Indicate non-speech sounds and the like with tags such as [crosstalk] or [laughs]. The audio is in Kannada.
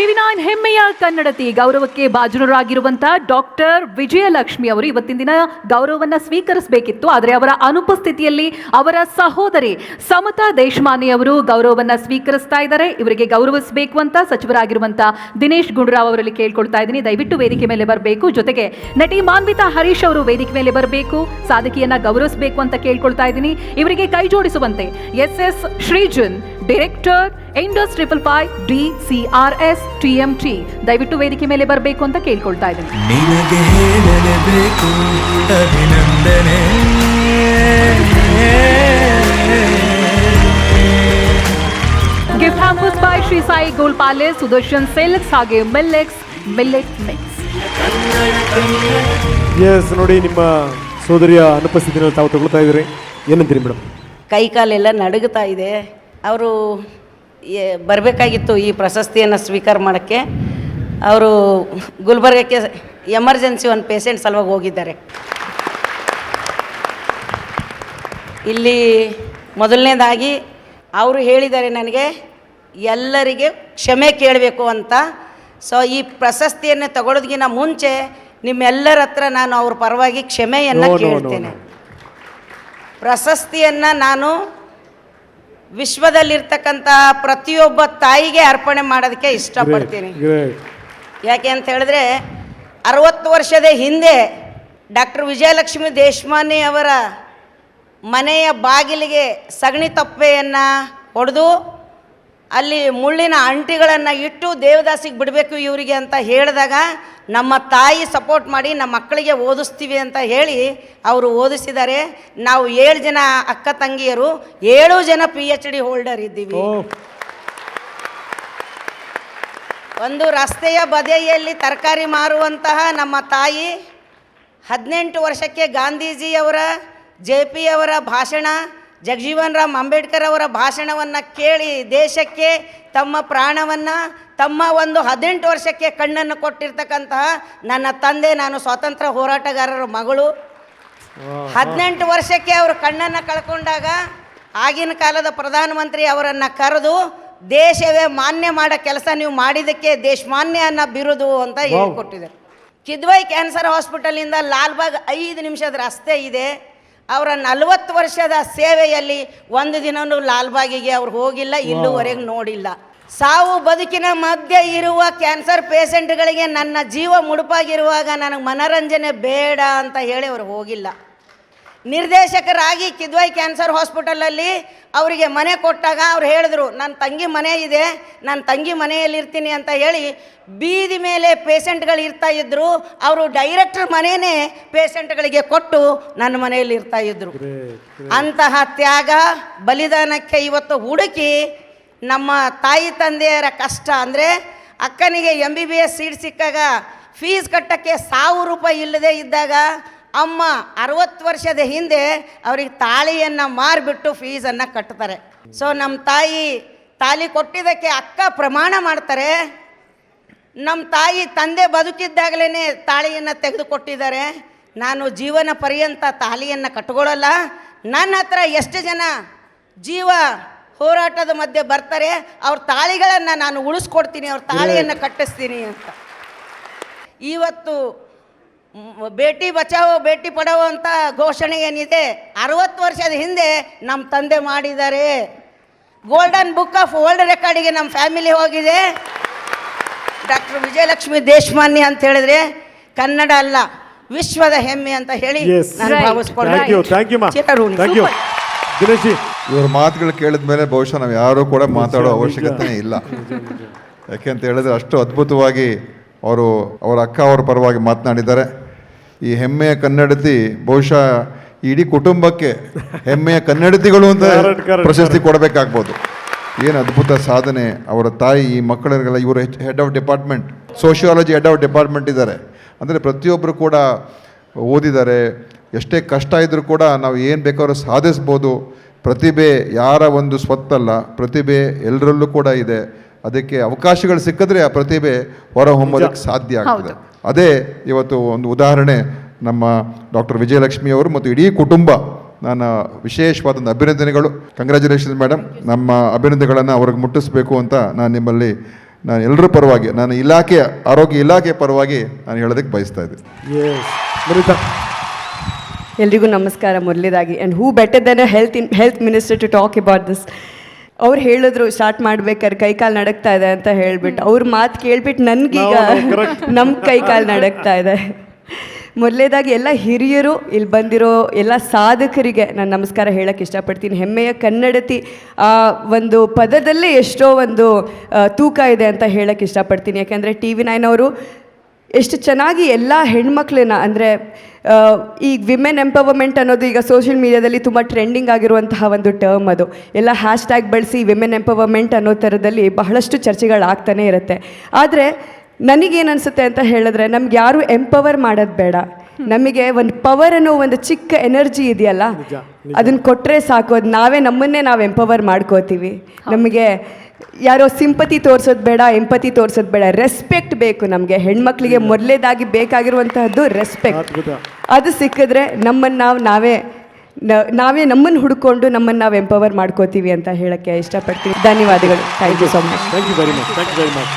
ಟಿವಿ ನೈನ್ ಹೆಮ್ಮೆಯ ಕನ್ನಡತಿ ಗೌರವಕ್ಕೆ ಭಾಜನರಾಗಿರುವಂತಹ ಡಾಕ್ಟರ್ ವಿಜಯಲಕ್ಷ್ಮಿ ಅವರು ಇವತ್ತಿನ ದಿನ ಗೌರವವನ್ನ ಸ್ವೀಕರಿಸಬೇಕಿತ್ತು. ಆದರೆ ಅವರ ಅನುಪಸ್ಥಿತಿಯಲ್ಲಿ ಅವರ ಸಹೋದರಿ ಸಮತಾ ದೇಶಮಾನೆ ಅವರು ಗೌರವವನ್ನ ಸ್ವೀಕರಿಸ್ತಾ ಇದ್ದಾರೆ. ಇವರಿಗೆ ಗೌರವಿಸಬೇಕು ಅಂತ ಸಚಿವರಾಗಿರುವಂತಹ ದಿನೇಶ್ ಗುಂಡೂರಾವ್ ಅವರಲ್ಲಿ ಕೇಳ್ಕೊಳ್ತಾ ಇದ್ದೀನಿ. ದಯವಿಟ್ಟು ವೇದಿಕೆ ಮೇಲೆ ಬರಬೇಕು. ಜೊತೆಗೆ ನಟಿ ಮಾನ್ವಿತಾ ಹರೀಶ್ ಅವರು ವೇದಿಕೆ ಮೇಲೆ ಬರಬೇಕು. ಸಾಧಕಿಯನ್ನ ಗೌರವಿಸಬೇಕು ಅಂತ ಕೇಳ್ಕೊಳ್ತಾ ಇದ್ದೀನಿ. ಇವರಿಗೆ ಕೈ ಜೋಡಿಸುವಂತೆ S S Srijan director Indus triple five D C R S T M T ದಯವಿಟ್ಟು ವೇದಿಕೆ ಮೇಲೆ ಬರಬೇಕು ಅಂತ ಕೇಳ್ಕೊಳ್ತಾ ಇದ್ದೀನಿ. ನಿನಗೆ ಹೇಳಲೇಬೇಕು ಅಭಿನಂದನೆ. Gift hampers by Shri Sai gold palace Sudarshan silks ಹಾಗೆ ಮಿಲ್ಲೆಕ್ಸ್ ಮಿಲ್ಲೆಟ್ ಮಿಕ್ಸ್ ಎಸ್ ನೋಡಿ ನಿಮ್ಮ ಸೋದರಿಯ ಅನುಪಸ್ಥಿತಿಯನ್ನು ತಾವು ತಗೊಳ್ತಾ ಇದ್ದೀರಿ. ಏನಂತೀರಿ ಮೇಡಮ್? ಕೈ ಕಾಲೆಲ್ಲ ನಡುಗುತ್ತಾ ಇದೆ. ಅವರು ಬರಬೇಕಾಗಿತ್ತು ಈ ಪ್ರಶಸ್ತಿಯನ್ನು ಸ್ವೀಕಾರ ಮಾಡೋಕ್ಕೆ. ಅವರು ಗುಲ್ಬರ್ಗಕ್ಕೆ ಎಮರ್ಜೆನ್ಸಿ ಒಂದು ಪೇಷೆಂಟ್ ಸಲುವಾಗಿ ಹೋಗಿದ್ದಾರೆ. ಇಲ್ಲಿ ಮೊದಲನೇದಾಗಿ ಅವರು ಹೇಳಿದ್ದಾರೆ ನನಗೆ ಎಲ್ಲರಿಗೆ ಕ್ಷಮೆ ಕೇಳಬೇಕು ಅಂತ. ಸೊ ಈ ಪ್ರಶಸ್ತಿಯನ್ನು ತಗೊಳ್ಳೋದಕ್ಕಿಂತ ಮುಂಚೆ ನಿಮ್ಮೆಲ್ಲರ ಹತ್ರ ನಾನು ಅವ್ರ ಪರವಾಗಿ ಕ್ಷಮೆಯನ್ನು ಕೇಳ್ತೇನೆ. ಪ್ರಶಸ್ತಿಯನ್ನು ನಾನು ವಿಶ್ವದಲ್ಲಿರ್ತಕ್ಕಂತಹ ಪ್ರತಿಯೊಬ್ಬ ತಾಯಿಗೆ ಅರ್ಪಣೆ ಮಾಡೋದಕ್ಕೆ ಇಷ್ಟಪಡ್ತೀನಿ. ಯಾಕೆ ಅಂತ ಹೇಳಿದ್ರೆ ಅರವತ್ತು ವರ್ಷದ ಹಿಂದೆ ಡಾಕ್ಟರ್ ವಿಜಯಲಕ್ಷ್ಮಿ ದೇಶಮಾನೆ ಅವರ ಮನೆಯ ಬಾಗಿಲಿಗೆ ಸಗಣಿ ತಪ್ಪೆಯನ್ನು ಹೊಡೆದು ಅಲ್ಲಿ ಮುಳ್ಳಿನ ಅಂಟಿಗಳನ್ನು ಇಟ್ಟು ದೇವದಾಸಿಗೆ ಬಿಡಬೇಕು ಇವರಿಗೆ ಅಂತ ಹೇಳಿದಾಗ ನಮ್ಮ ತಾಯಿ ಸಪೋರ್ಟ್ ಮಾಡಿ ನಮ್ಮ ಮಕ್ಕಳಿಗೆ ಓದಿಸ್ತೀವಿ ಅಂತ ಹೇಳಿ ಅವರು ಓದಿಸಿದ್ದಾರೆ ನಾವು ಏಳು ಜನ ಅಕ್ಕ ತಂಗಿಯರು ಏಳು ಜನ ಪಿ ಎಚ್ ಡಿ ಹೋಲ್ಡರ್ ಇದ್ದೀವಿ. ಒಂದು ರಸ್ತೆಯ ಬದಿಯಲ್ಲಿ ತರಕಾರಿ ಮಾರುವಂತಹ ನಮ್ಮ ತಾಯಿ ಹದಿನೆಂಟು ವರ್ಷಕ್ಕೆ ಗಾಂಧೀಜಿಯವರ ಜೆ ಪಿ ಅವರ ಭಾಷಣ ಜಗಜೀವನ್ ರಾಮ್ ಅಂಬೇಡ್ಕರ್ ಅವರ ಭಾಷಣವನ್ನು ಕೇಳಿ ದೇಶಕ್ಕೆ ತಮ್ಮ ಪ್ರಾಣವನ್ನು ತಮ್ಮ ಒಂದು ಹದಿನೆಂಟು ವರ್ಷಕ್ಕೆ ಕಣ್ಣನ್ನು ಕೊಟ್ಟಿರ್ತಕ್ಕಂತಹ ನನ್ನ ತಂದೆ ನಾನು ಸ್ವಾತಂತ್ರ್ಯ ಹೋರಾಟಗಾರರ ಮಗಳು. ಹದಿನೆಂಟು ವರ್ಷಕ್ಕೆ ಅವರು ಕಣ್ಣನ್ನು ಕಳ್ಕೊಂಡಾಗ ಆಗಿನ ಕಾಲದ ಪ್ರಧಾನಮಂತ್ರಿ ಅವರನ್ನು ಕರೆದು ದೇಶವೇ ಮಾನ್ಯ ಮಾಡೋ ಕೆಲಸ ನೀವು ಮಾಡಿದ್ದಕ್ಕೆ ದೇಶ ಮಾನ್ಯ ಅನ್ನ ಬಿರುದು ಅಂತ ಹೇಳಿಕೊಟ್ಟಿದ್ದಾರೆ. ಕಿದ್ವೈ ಕ್ಯಾನ್ಸರ್ ಹಾಸ್ಪಿಟಲಿಂದ ಲಾಲ್ಬಾಗ್ ಐದು ನಿಮಿಷದ ರಸ್ತೆ ಇದೆ. ಅವರ ನಲವತ್ತು ವರ್ಷದ ಸೇವೆಯಲ್ಲಿ ಒಂದು ದಿನವೂ ಲಾಲ್ಬಾಗಿಗೆ ಅವ್ರು ಹೋಗಿಲ್ಲ ಇಲ್ಲೂವರೆಗೆ ನೋಡಿಲ್ಲ. ಸಾವು ಬದುಕಿನ ಮಧ್ಯೆ ಇರುವ ಕ್ಯಾನ್ಸರ್ ಪೇಷಂಟ್ಗಳಿಗೆ ನನ್ನ ಜೀವ ಮುಡುಪಾಗಿರುವಾಗ ನನಗೆ ಮನರಂಜನೆ ಬೇಡ ಅಂತ ಹೇಳಿ ಅವರು ಹೋಗಿಲ್ಲ. ನಿರ್ದೇಶಕರಾಗಿ ಕಿದ್ವೈ ಕ್ಯಾನ್ಸರ್ ಹಾಸ್ಪಿಟಲಲ್ಲಿ ಅವರಿಗೆ ಮನೆ ಕೊಟ್ಟಾಗ ಅವ್ರು ಹೇಳಿದ್ರು ನನ್ನ ತಂಗಿ ಮನೆ ಇದೆ ನನ್ನ ತಂಗಿ ಮನೆಯಲ್ಲಿ ಇರ್ತೀನಿ ಅಂತ ಹೇಳಿ ಬೀದಿ ಮೇಲೆ ಪೇಷಂಟ್ಗಳು ಇರ್ತಾ ಇದ್ರು. ಅವರು ಡೈರೆಕ್ಟರ್ ಮನೆಯೇ ಪೇಷಂಟ್ಗಳಿಗೆ ಕೊಟ್ಟು ನನ್ನ ಮನೆಯಲ್ಲಿ ಇರ್ತಾ ಇದ್ರು. ಅಂತಹ ತ್ಯಾಗ ಬಲಿದಾನಕ್ಕೆ ಇವತ್ತು ಹುಡುಕಿ ನಮ್ಮ ತಾಯಿ ತಂದೆಯರ ಕಷ್ಟ ಅಂದರೆ ಅಕ್ಕನಿಗೆ M B B S seat ಸಿಕ್ಕಾಗ ಫೀಸ್ ಕಟ್ಟಕ್ಕೆ ಸಾವಿರ ರೂಪಾಯಿ ಇಲ್ಲದೆ ಇದ್ದಾಗ ಅಮ್ಮ ಅರವತ್ತು ವರ್ಷದ ಹಿಂದೆ ಅವ್ರಿಗೆ ತಾಳಿಯನ್ನು ಮಾರಿಬಿಟ್ಟು ಫೀಸನ್ನು ಕಟ್ತಾರೆ. ಸೊ ನಮ್ಮ ತಾಯಿ ತಾಲಿ ಕೊಟ್ಟಿದ್ದಕ್ಕೆ ಅಕ್ಕ ಪ್ರಮಾಣ ಮಾಡ್ತಾರೆ. ನಮ್ಮ ತಾಯಿ ತಂದೆ ಬದುಕಿದ್ದಾಗಲೇ ತಾಳಿಯನ್ನು ತೆಗೆದುಕೊಟ್ಟಿದ್ದಾರೆ. ನಾನು ಜೀವನ ಪರ್ಯಂತ ತಾಲಿಯನ್ನು ಕಟ್ಕೊಳ್ಳಲ್ಲ. ನನ್ನ ಹತ್ರ ಎಷ್ಟು ಜನ ಜೀವ ಹೋರಾಟದ ಮಧ್ಯೆ ಬರ್ತಾರೆ ಅವ್ರ ತಾಳಿಗಳನ್ನು ನಾನು ಉಳಿಸ್ಕೊಡ್ತೀನಿ ಅವ್ರ ತಾಳಿಯನ್ನು ಕಟ್ಟಿಸ್ತೀನಿ ಅಂತ. ಇವತ್ತು ಬೇಟಿ ಬಚಾವೋ ಬೇಟಿ ಪಡಾವೋ ಅಂತ ಘೋಷಣೆ ಏನಿದೆ? ಅರವತ್ತು ವರ್ಷದ ಹಿಂದೆ ನಮ್ಮ ತಂದೆ ಮಾಡಿದ್ದಾರೆ ಗೋಲ್ಡನ್ ಬುಕ್ ಆಫ್ ವರ್ಲ್ಡ್ ರೆಕಾರ್ಡಿಗೆ ನಮ್ಮ ಫ್ಯಾಮಿಲಿ ಹೋಗಿದೆ. ಡಾಕ್ಟರ್ ವಿಜಯಲಕ್ಷ್ಮಿ ದೇಶಮಾನ್ಯ ಅಂತ ಹೇಳಿದ್ರೆ ಕನ್ನಡ ಅಲ್ಲ ವಿಶ್ವದ ಹೆಮ್ಮೆ ಅಂತ ಹೇಳಿ ನಾನು Right. Thank you thank you ಮಾ ಥ್ಯಾಂಕ್ ಯು ದಿನೇಶ್ ಜಿ. ಇವ್ರ ಮಾತುಗಳು ಕೇಳಿದ ಮೇಲೆ ಬಹುಶಃ ನಾವು ಯಾರೂ ಕೂಡ ಮಾತಾಡೋ ಅವಶ್ಯಕತೆನೇ ಇಲ್ಲ. ಯಾಕೆಂತ ಹೇಳಿದ್ರೆ ಅಷ್ಟು ಅದ್ಭುತವಾಗಿ ಅವರು ಅವರ ಅಕ್ಕ ಅವರ ಪರವಾಗಿ ಮಾತನಾಡಿದ್ದಾರೆ. ಈ ಹೆಮ್ಮೆಯ ಕನ್ನಡತಿ ಬಹುಶಃ ಇಡೀ ಕುಟುಂಬಕ್ಕೆ ಹೆಮ್ಮೆಯ ಕನ್ನಡತಿಗಳು ಅಂತ ಪ್ರಶಸ್ತಿ ಕೊಡಬೇಕಾಗ್ಬೋದು. ಏನು ಅದ್ಭುತ ಸಾಧನೆ. ಅವರ ತಾಯಿ ಈ ಮಕ್ಕಳಿಗೆಲ್ಲ ಇವರು head of department sociology head of department ಇದ್ದಾರೆ. ಅಂದರೆ ಪ್ರತಿಯೊಬ್ಬರು ಕೂಡ ಓದಿದ್ದಾರೆ. ಎಷ್ಟೇ ಕಷ್ಟ ಇದ್ದರೂ ಕೂಡ ನಾವು ಏನು ಬೇಕಾದ್ರೂ ಸಾಧಿಸ್ಬೋದು. ಪ್ರತಿಭೆ ಯಾರ ಒಂದು ಸ್ವತ್ತಲ್ಲ. ಪ್ರತಿಭೆ ಎಲ್ಲರಲ್ಲೂ ಕೂಡ ಇದೆ. ಅದಕ್ಕೆ ಅವಕಾಶಗಳು ಸಿಕ್ಕಿದ್ರೆ ಆ ಪ್ರತಿಭೆ ಹೊರಹೊಮ್ಮೋದಕ್ಕೆ ಸಾಧ್ಯ ಆಗ್ತದೆ. ಅದೇ ಇವತ್ತು ಒಂದು ಉದಾಹರಣೆ ನಮ್ಮ ಡಾಕ್ಟರ್ ವಿಜಯಲಕ್ಷ್ಮಿ ಅವರು ಮತ್ತು ಇಡೀ ಕುಟುಂಬ ನಾನು ವಿಶೇಷವಾದಂಥ ಅಭಿನಂದನೆಗಳು. ಕಂಗ್ರ್ಯಾಚುಲೇಷನ್ಸ್ ಮೇಡಮ್ ನಮ್ಮ ಅಭಿನಂದನೆಗಳನ್ನು ಅವ್ರಿಗೆ ಮುಟ್ಟಿಸ್ಬೇಕು ಅಂತ ನಾನು ನಿಮ್ಮಲ್ಲಿ ನಾನು ಎಲ್ಲರ ಪರವಾಗಿ ನಾನು ಇಲಾಖೆಯ ಆರೋಗ್ಯ ಇಲಾಖೆ ಪರವಾಗಿ ನಾನು ಹೇಳೋದಕ್ಕೆ ಬಯಸ್ತಾ ಇದ್ದೀನಿ. ಎಲ್ರಿಗೂ ನಮಸ್ಕಾರ. ಮೊದಲೇದಾಗಿ and who better than a health in health minister to talk about this ಅವ್ರು ಹೇಳಿದ್ರು ಸ್ಟಾರ್ಟ್ ಮಾಡ್ಬೇಕಾದ್ರೆ ಕೈ ಕಾಲು ನಡಕ್ತಾ ಇದೆ ಅಂತ ಹೇಳ್ಬಿಟ್ಟು ಅವ್ರ ಮಾತು ಕೇಳ್ಬಿಟ್ಟು ನನಗೀಗ. ನಮ್ಮ [laughs] ಕೈ ಕಾಲು ನಡಕ್ತಾ ಇದೆ. ಮೊದಲೇದಾಗಿ ಎಲ್ಲ ಹಿರಿಯರು ಇಲ್ಲಿ ಬಂದಿರೋ ಎಲ್ಲ ಸಾಧಕರಿಗೆ ನಾನು ನಮಸ್ಕಾರ ಹೇಳಕ್ಕೆ ಇಷ್ಟಪಡ್ತೀನಿ. ಹೆಮ್ಮೆಯ ಕನ್ನಡತಿ ಆ ಒಂದು ಪದದಲ್ಲೇ ಎಷ್ಟೋ ಒಂದು ತೂಕ ಇದೆ ಅಂತ ಹೇಳಕ್ಕೆ ಇಷ್ಟಪಡ್ತೀನಿ. ಯಾಕೆಂದರೆ ಟಿ ವಿ ನೈನ್ ಅವರು ಎಷ್ಟು ಚೆನ್ನಾಗಿ ಎಲ್ಲ ಹೆಣ್ಮಕ್ಳನ್ನ ಅಂದರೆ ಈ ವಿಮೆನ್ ಎಂಪವರ್ಮೆಂಟ್ ಅನ್ನೋದು ಈಗ ಸೋಷಿಯಲ್ ಮೀಡಿಯಾದಲ್ಲಿ ತುಂಬ ಟ್ರೆಂಡಿಂಗ್ ಆಗಿರುವಂತಹ ಒಂದು ಟರ್ಮ್ ಅದು. ಎಲ್ಲ ಹ್ಯಾಶ್ ಟ್ಯಾಗ್ ಬಳಸಿ ವಿಮೆನ್ ಎಂಪವರ್ಮೆಂಟ್ ಅನ್ನೋ ಥರದಲ್ಲಿ ಬಹಳಷ್ಟು ಚರ್ಚೆಗಳಾಗ್ತಾನೆ ಇರುತ್ತೆ. ಆದರೆ ನನಗೇನು ಅನಿಸುತ್ತೆ ಅಂತ ಹೇಳಿದ್ರೆ ನಮ್ಗೆ ಯಾರು ಎಂಪವರ್ ಮಾಡೋದು ಬೇಡ. ನಮಗೆ ಒಂದು ಪವರ್ ಅನ್ನೋ ಒಂದು ಚಿಕ್ಕ ಎನರ್ಜಿ ಇದೆಯಲ್ಲ ಅದನ್ನು ಕೊಟ್ಟರೆ ಸಾಕು. ಅದು ನಾವೇ ನಮ್ಮನ್ನೇ ನಾವು ಎಂಪವರ್ ಮಾಡ್ಕೋತೀವಿ. ನಮಗೆ ಯಾರೋ ಸಿಂಪತಿ ತೋರಿಸೋದು ಬೇಡ ಎಂಪತಿ ತೋರಿಸೋದು ಬೇಡ. ರೆಸ್ಪೆಕ್ಟ್ ಬೇಕು ನಮಗೆ. ಹೆಣ್ಮಕ್ಳಿಗೆ ಮೊದಲೇದಾಗಿ ಬೇಕಾಗಿರುವಂತಹದ್ದು ರೆಸ್ಪೆಕ್ಟ್ ಅದು ಸಿಕ್ಕಿದ್ರೆ ನಮ್ಮನ್ನು ನಾವು ನಾವೇ ನಾವೇ ನಮ್ಮನ್ನು ಹುಡ್ಕೊಂಡು ನಮ್ಮನ್ನು ನಾವು ಎಂಪವರ್ ಮಾಡ್ಕೋತೀವಿ ಅಂತ ಹೇಳಕ್ಕೆ ಇಷ್ಟಪಡ್ತೀವಿ ಧನ್ಯವಾದಗಳು. Thank you so much thank you very much thank you very much